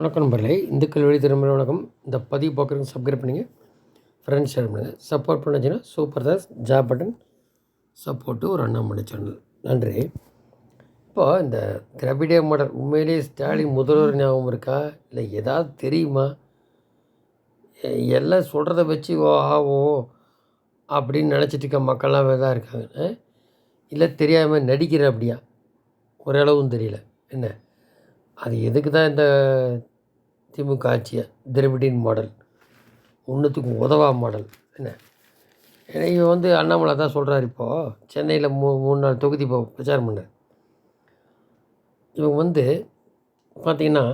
வணக்கம் நண்பர்களே இந்துக்கள் வழி திரும்ப வணக்கம். இந்த பதிவு பார்க்குறதுக்கு சப்ஸ்கிரைப் பண்ணுங்கள் ஃப்ரெண்ட்ஸ் ஷேர் பண்ணுங்கள் சப்போர்ட் பண்ணுச்சுன்னா சூப்பர் தாஸ் ஜாப் பட்டன் சப்போர்ட்டு ஒரு அண்ணாமலை சேனல் நன்றி. இப்போ இந்த திராவிட மாடல் உண்மையிலேயே ஸ்டாலின் முதல்வர் ஞாபகம் இருக்கா? இல்லை ஏதாவது தெரியுமா? எல்லாம் சொல்கிறத வச்சு ஓ ஆ ஓ அப்படின்னு நினச்சிட்டு இருக்க மக்கள்லாம் தான் இருக்காங்க. இல்லை தெரியாமல் நடிக்கிற அப்படியா? ஓரளவும் தெரியல. என்ன? அது எதுக்கு தான் இந்த திமுக ஆட்சியை திரவிடின் மாடல் ஒன்றுத்துக்கு உதவா மாடல். என்ன? ஏன்னா இவன் வந்து அண்ணாமலை தான் சொல்கிறார் இப்போது சென்னையில் மூ மூணு நாள் தொகுதி இப்போ பிரச்சாரம் பண்ணார். இவங்க வந்து பார்த்திங்கன்னா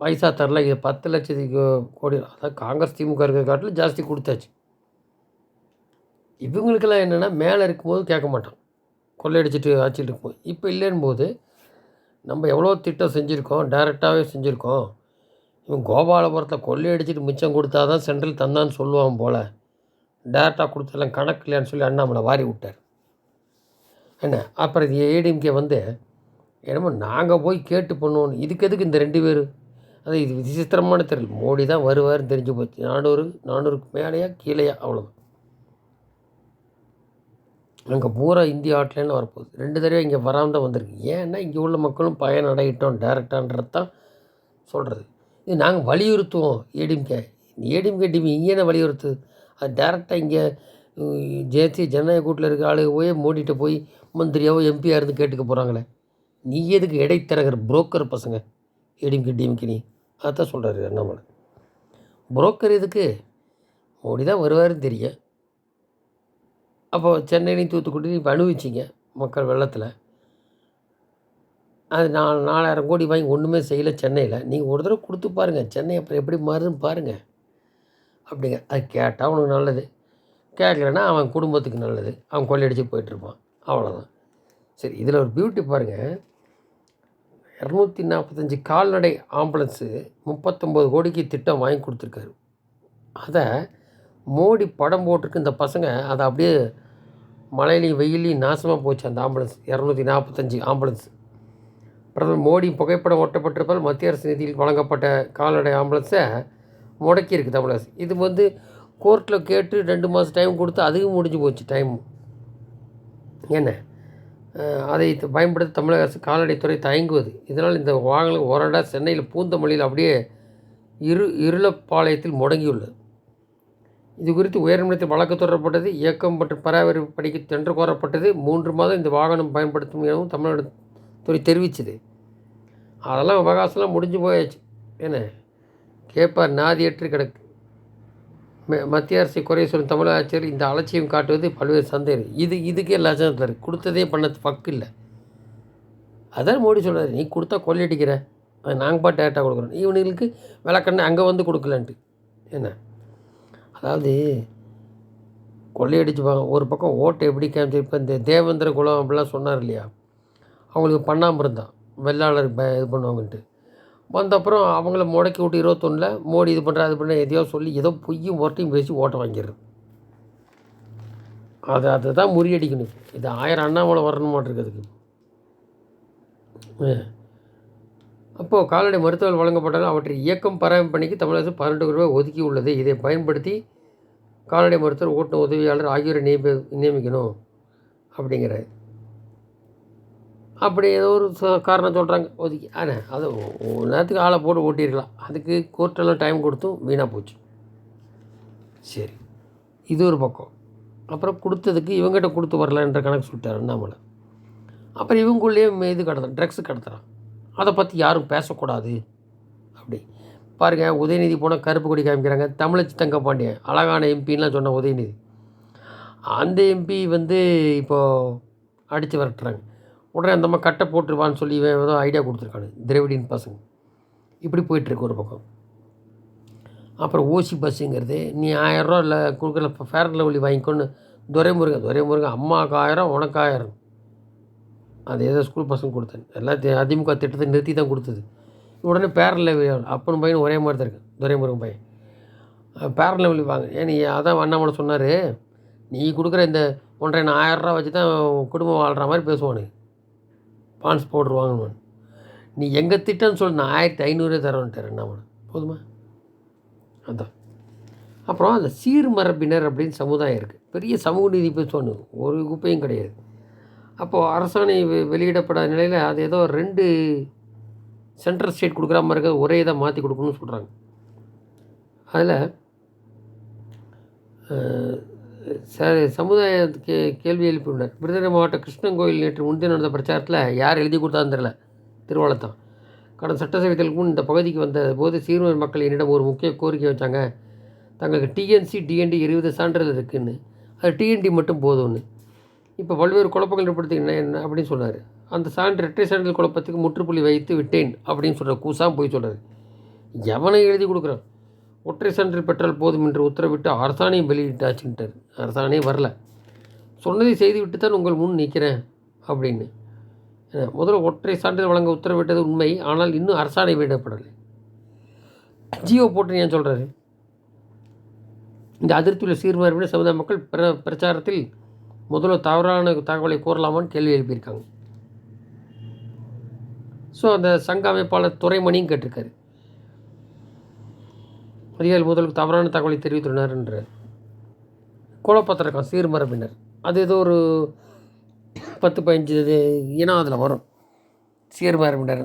பைசா தரல. இது பத்து லட்சத்துக்கு கோடி அதான் காங்கிரஸ் திமுக இருக்கிற காட்டில் ஜாஸ்தி கொடுத்தாச்சு. இவங்களுக்கெல்லாம் என்னென்னா மேலே இருக்கும்போது கேட்க மாட்டான் கொள்ளையடிச்சிட்டு ஆட்சியில் இருக்கும்போது. இப்போ இல்லைன்னு போது நம்ம எவ்வளோ திட்டம் செஞ்சுருக்கோம் டைரெக்டாகவே செஞ்சுருக்கோம். இவன் கோபாலபுரத்தை கொள்ளையடிச்சிட்டு மிச்சம் கொடுத்தா தான் சென்ட்ரல் தந்தான்னு சொல்லுவான் போல். டேரெக்டாக கொடுத்தெல்லாம் கணக்கு இல்லையான்னு சொல்லி அண்ணாமலை வாரி விட்டார். என்ன? அப்புறம் இது ஏடிஎம்கே வந்து என்னமோ நாங்கள் போய் கேட்டு பண்ணுவோம். இதுக்கு எதுக்கு இந்த ரெண்டு பேர்? அது இது விசித்திரமான தெரியல மோடி தான் வருவார்னு தெரிஞ்சு போச்சு. நானூறு நானூறுக்கு மேலேயா கீழேயா? அவ்வளோதான் அங்கே பூரா இந்திய ஆட்லேன்னு வரப்போகுது. ரெண்டு தடவை இங்கே வராமல் தான் வந்திருக்கு. ஏன்னா இங்கே உள்ள மக்களும் பயன் அடையிட்டோம் டேரெக்டான்றது தான் சொல்கிறது இது நாங்கள் வலியுறுத்துவோம் ஏடிஎம்கே. ஏடிஎம்கே டிமி இங்கே என்ன வலியுறுத்து. அது டேரெக்டாக இங்கே ஜேசி ஜனநாயக கூட்டில் இருக்க ஆளுக போய் மோடிட்ட போய் மந்திரியாவோ எம்பியாக இருந்து கேட்டுக்க போகிறாங்களே நீ எதுக்கு இடைத்தரகர் புரோக்கர் பசங்க? ஏடிஎம்கே டிஎம்கே நீ. அதான் சொல்கிறாரு அண்ணாமலை புரோக்கர் எதுக்கு? மோடி தான் வருவாருன்னு தெரியும். அப்போ சென்னையிலையும் தூத்துக்குடி இப்போ அனுபவிச்சிங்க மக்கள் வெள்ளத்தில். அது நாலு நாலாயிரம் கோடி வாங்கி ஒன்றுமே செய்யலை சென்னையில். நீங்கள் ஒரு தடவை கொடுத்து பாருங்கள் சென்னை அப்புறம் எப்படி மாறுதுன்னு பாருங்கள் அப்படிங்க. அது கேட்டால் அவனுக்கு நல்லது. கேட்கலன்னா அவன் குடும்பத்துக்கு நல்லது. அவன் கொள்ளையடிச்சு போயிட்டுருப்பான். அவ்வளோதான் சரி இதில் ஒரு பியூட்டி பாருங்கள் இரநூத்தி நாற்பத்தஞ்சு கால்நடை ஆம்புலன்ஸு முப்பத்தொம்போது கோடிக்கு திட்டம் வாங்கி கொடுத்துருக்காரு. அதை மோடி படம் போட்டிருக்கு. இந்த பசங்க அதை அப்படியே மழையிலையும் வெயிலையும் நாசமாக போச்சு அந்த ஆம்புலன்ஸ் இரநூத்தி நாற்பத்தஞ்சு ஆம்புலன்ஸ் பிரதமர் மோடி புகைப்படம் ஒட்டப்பட்டிருப்பால் மத்திய அரசு நிதியில் வழங்கப்பட்ட கால்நடை ஆம்புலன்ஸை முடக்கியிருக்கு தமிழக அரசு இது வந்து கோர்ட்டில் கேட்டு ரெண்டு மாதம் டைம் கொடுத்து அதுவும் முடிஞ்சு போச்சு டைம் என்ன? அதை பயன்படுத்த தமிழக அரசு கால்நடைத்துறை தயங்குவது. இதனால் இந்த வாகனம் ஒரடா சென்னையில் பூந்தமல்லியில் அப்படியே இரு இருளப்பாளையத்தில் முடங்கியுள்ளது. இது குறித்து உயர்நிலையத்தில் வழக்கு தொடரப்பட்டது இயக்கம் மற்றும் பராமரிப்பு பணிக்கு சென்று கோரப்பட்டது. மூன்று மாதம் இந்த வாகனம் பயன்படுத்தும் எனவும் தமிழ்நாடு துறை தெரிவித்தது. அதெல்லாம் அவகாசம்லாம் முடிஞ்சு போயாச்சு. என்ன? கேட்பார் எட்டு கிடக்கு. ம- மத்திய அரசு குறை சொல்லும் தமிழக ஆட்சியர் இந்த அலட்சியம் காட்டுவது பல்வேறு சந்தேகம். இது இதுக்கே லட்சணத்தில் இருக்குது கொடுத்ததே பண்ணது பக்கு இல்லை. அதான் மோடி சொல்கிறார் நீ கொடுத்தா கொள்ளையடிக்கிற அது நாங்கள் பாட்டு டேரெக்டாக கொடுக்குறோம். இவனுங்களுக்கு விளக்கண்ணை அங்கே வந்து கொடுக்கலன்ட்டு. என்ன? அதாவது கொள்ளையடிச்சுப்பாங்க ஒரு பக்கம் ஓட்டை எப்படி காமிச்சு இப்போ இந்த தேவேந்திர குலம் அப்படிலாம் சொன்னார் இல்லையா? அவங்களுக்கு பண்ணாமல் இருந்தான். வெள்ளாளர் ப இது பண்ணுவாங்கன்ட்டு. வந்தப்புறம் அவங்கள முடக்கி விட்டு இருபத்தொன்னில் மோடி இது பண்ணுறா அது பண்ண எதையோ சொல்லி ஏதோ பொய்யும் ஒர்ட்டையும் பேசி ஓட்ட வாங்கிடுறது. அது அதை தான் முறியடிக்கணும். இது ஆயிரம் அண்ணாமலை வரணும் மாட்டிருக்கிறதுக்கு அப்போது கால்நடை மருத்துவர்கள் வழங்கப்பட்டாலும் அவற்றை இயக்கம் பராமரிப்பு தமிழக அரசு பன்னெண்டு ரூபாய் ஒதுக்கி உள்ளது. இதை பயன்படுத்தி கால்நடை மருத்துவர் ஓட்டுநர் உதவியாளர் ஆகியோரை நியமி நியமிக்கணும் அப்படிங்கிறது அப்படி ஏதோ ஒரு ச- காரணம் சொல்கிறாங்க ஒதுக்கி ஆனால் அது ஒரு நேரத்துக்கு ஆளை போட்டு ஓட்டியிருக்கலாம். அதுக்கு கோர்ட்டெல்லாம் டைம் கொடுத்தும் வீணாக போச்சு. சரி இது ஒரு பக்கம். அப்புறம் கொடுத்ததுக்கு இவங்ககிட்ட கொடுத்து வரலன்ற கணக்கு சொல்லிட்டார் அண்ணாமலை. அப்புறம் இவங்குள்ளேயே இது கடத்துறான் ட்ரக்ஸ் கடத்துகிறான் அதை பற்றி யாரும் பேசக்கூடாது. அப்படி. பாருங்கள் உதயநிதி போனால் கருப்பு கொடி காமிக்கிறாங்க. தமிழச்சி தங்கப்பாண்டியன் அழகான எம்பின்லாம் சொன்ன உதயநிதி. அந்த எம்பி வந்து இப்போது அடித்து விரட்டுறாங்க. உடனே அந்தம்மா கட்டை போட்டுருவான்னு சொல்லி இவன் ஏதோ ஐடியா கொடுத்துருக்கானு திரவிடின் பசங்க. இப்படி போயிட்டுருக்கு ஒரு பக்கம். அப்புறம் ஓசி பஸ்ஸுங்கிறது நீ ஆயிரரூவா இல்லை கொடுக்குற இப்போ ஃபேர் அண்ட் லவ்லி வாங்கிக்கொண்டு துரைமுருகன் துரைமுருகன் அம்மாவுக்கு ஆயிரம் உனக்கு ஆயிரம். அது ஏதோ ஸ்கூல் பசங்க கொடுத்தேன். எல்லாத்தையும் அதிமுக திட்டத்தை நிறுத்தி தான் கொடுத்தது. உடனே பேரன் லெவலி அப்பனும் பையனும் ஒரே மாதிரி தான் இருக்கு துரைமுருகன் பையன். பேரன் லெவலி வாங்க ஏன் நீ அதான் அண்ணாமலை சொன்னார்? நீ கொடுக்குற இந்த ஒன்றரை ஆயிரரூவா வச்சு தான் குடும்பம் வாழ்கிற மாதிரி பேசுவானு பான்ஸ் பவுடர் வாங்கணும் நீ எங்கள் திட்டம்னு சொல்லி நான் ஆயிரத்தி ஐநூறே தரோன்ட்டார் என்ன போதுமா? அதான். அப்புறம் அந்த சீர்மரபினர் அப்படின்னு சமுதாயம் இருக்குது பெரிய சமூக நீதி பேசுவானு ஒரு குப்பையும் கிடையாது. அப்போது அரசாணை வெ- வெளியிடப்படாத நிலையில் அது ஏதோ ரெண்டு சென்ட்ரல் ஸ்டேட் கொடுக்குற மாதிரி இருக்கிறது ஒரே இதை மாற்றி கொடுக்கணும்னு சொல்கிறாங்க அதில் ச சமுதாயத்துக்கு கேள்வி எழுப்பியுள்ளார் விருதுநகர் மாவட்ட கிருஷ்ணங்கோயில் நேற்று முன்தினம் நடந்த பிரச்சாரத்தில் யார் எழுதி கொடுத்தான்னு தெரில திருவாளத்தான் கடந்த சட்டசபை தேர்தலுக்கு முன் இந்த பகுதிக்கு வந்த போது சீர்மர் மக்கள் என்னிடம் ஒரு முக்கிய கோரிக்கை வச்சாங்க. தங்களுக்கு டிஎன்சி டிஎன்டி இருபது சான்றிதழ் இருக்குதுன்னு அது டிஎன்டி மட்டும் போதும்னு. இப்போ பல்வேறு குழப்பங்கள் ஏற்படுத்தின என்ன அப்படின்னு சொன்னார். அந்த சான்று இரட்டை சான்றிதழ் குழப்பத்துக்கு முற்றுப்புள்ளி வைத்து விட்டேன் அப்படின்னு சொல்கிற கூசாம் போய் சொல்கிறார் எவனை எழுதி கொடுக்குறான்? ஒற்றை சான்றில் பெற்றால் போதும் என்று உத்தரவிட்டு அரசாணையும் வெளியிட்டாச்சுன்ட்டார். அரசாணையே வரல. சொன்னதை செய்துவிட்டு தான் உங்கள் முன் நிற்கிறேன் அப்படின்னு. முதல்ல ஒற்றை சான்றிதழ் வழங்க உத்தரவிட்டது உண்மை ஆனால் இன்னும் அரசாணை வெளியிடப்படலை. ஜியோ போட்டு ஏன் சொல்கிறாரு இந்த அதிருப்தியுள்ள சீர்மரபின சமுதாய மக்கள் பிர பிரச்சாரத்தில் முதல்ல தவறான தகவலை கூறலாமான்னு கேள்வி எழுப்பியிருக்காங்க. ஸோ அந்த சங்க அமைப்பாளர் துறைமணியும் கேட்டிருக்காரு. அதிகாரி முதலுக்கு தவறான தகவலை தெரிவித்துள்ளனர்ன்றார் குழப்பத்திருக்கான் சீர்மரபினர். அது ஏதோ ஒரு பத்து பதினஞ்சு இது இனம் அதில் வரும். சீர்மரபினர்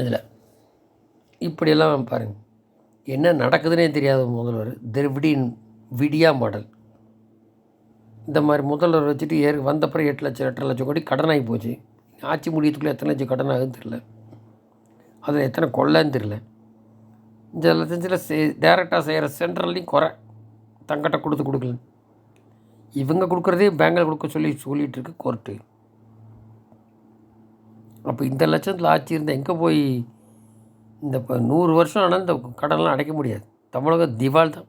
இதில். இப்படியெல்லாம் பாருங்கள் என்ன நடக்குதுன்னே தெரியாத முதல்வர் திரவிடின் விடியா மாடல். இந்த மாதிரி முதல்வர் வச்சுட்டு ஏறி வந்தப்பறம் எட்டு லட்சம் எட்டரை லட்சம் கோடி கடனாகி போச்சு. ஆட்சி முடியத்துக்குள்ளே எத்தனை லட்சம் கடன் ஆகுதுன்னு தெரில அதில் எத்தனை கொள்ளன்னு தெரில இந்த லட்சத்தில் செ டேரெக்டாக செய்கிற சென்ட்ரல்லையும் குறை. தங்கிட்ட கொடுத்து கொடுக்கல. இவங்க கொடுக்குறதே பேங்கில் கொடுக்க சொல்லி சொல்லிகிட்டு இருக்கு கோர்ட்டு. அப்போ இந்த லட்சத்தில் ஆட்சி இருந்தால் எங்கே போய் இந்த இப்போ நூறு வருஷம் ஆனால் இந்த கடன்லாம் அடைக்க முடியாது. தமிழகம் திவால் தான்.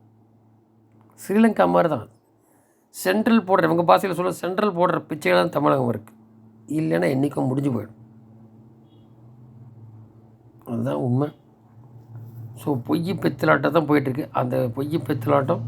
ஸ்ரீலங்கா மாதிரி தான் சென்ட்ரல் போடுற இவங்க பாஷையில் சொல்ல சென்ட்ரல் போடுற பிச்சைகள் தான் தமிழகம் இருக்குது இல்லைன்னா என்றைக்கும் முடிஞ்சு போயிடும். அதுதான் உண்மை. ஸோ பொய் பெத்தலாட்டம் தான் போயிட்டுருக்கு. அந்த பொய் பெத்தலாட்டம்